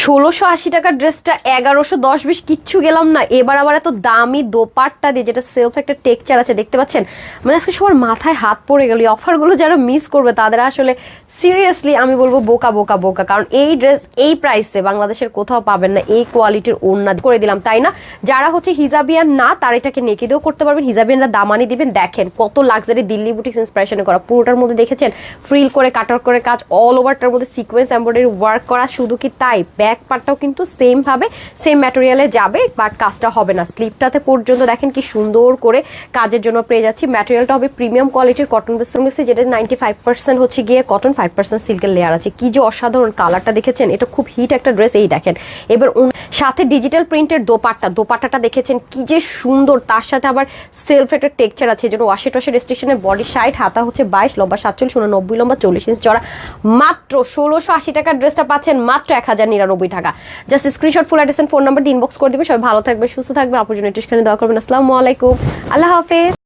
ষোলোশো আশি টাকার ড্রেসটা এগারোশো দশ, বিশ কিচ্ছু গেলাম না। এবার আবার এত দামি দোপাট্টা দিয়ে, যেটা সেলফ একটা টেক্সচার আছে, দেখতে পাচ্ছেন? মানে আজকে সবার মাথায় হাত পড়ে গেল, এই অফারগুলো যারা মিস করবে, তাদের আসলে সিরিয়াসলি আমি বলব বোকা বোকা বোকা। কারণ এই ড্রেস এই প্রাইসে বাংলাদেশের কোথাও পাবেন না, এই কোয়ালিটির ওড়না করে দিলাম, তাই না? যারা হচ্ছে হিজাবিয়ান না, তারা এটাকে নেকিদেও করতে পারবেন। হিজাবিয়ানরা দামানি দিবেন। দেখেন, কত লাক্সারি দিল্লি বুটিক্স ইন্সপিরেশনে করা। পুরোটার মধ্যে দেখেছেন? ফ্রিল করে কাটার করে কাজ অল ওভারটার মধ্যে সিকোয়েন্স এমব্রয়ডারি ওয়ার্ক করা। শুধু কি তাই? ব্যাক পার্টটাও কিন্তু সেম ভাবে সেম ম্যাটেরিয়ালে যাবে বাট কাজটা হবে না। স্লিপটাতে পর্যন্ত দেখেন কি সুন্দর করে কাজের জন্য পেয়ে যাচ্ছি। ম্যাটেরিয়ালটা হবে প্রিমিয়াম কোয়ালিটির কটন বেসে যেটা নাইনটি ফাইভ পার্সেন্ট হচ্ছে গিয়ে কটন ফাইভ পার্সেন্ট সিল্কের লেয়ার আছে। কি যে অসাধারণ কালারটা দেখেছেন? এটা খুব হিট একটা ড্রেস এই দেখেন। এবার সাথে ডিজিটাল প্রিন্টের দোপাট্টা। দোপাট্টাটা দেখেছেন কি যে সুন্দর, তার সাথে আবার সেলফ একটা টেক্সচার আছে, যেন ওয়াশে টসে রেস্ট্রিকশনের বডি সাইড হাতা হচ্ছে বাইশ, লম্বা সাতচল্লিশ উননব্বই লম্বা চল্লিশ ইঞ্চ চড়া মাত্র ষোলোশো আশি টাকার ড্রেসটা পাচ্ছেন মাত্র এক হাজার নিরানব্বই টাকা। Just screenshot full address phone number inbox করে দিবে সবাই ভালো থাকবে সুস্থ থাকবে আপনার জন্য দেওয়া করবেন। আসসালামু আলাইকুম। আল্লাহ হাফেজ।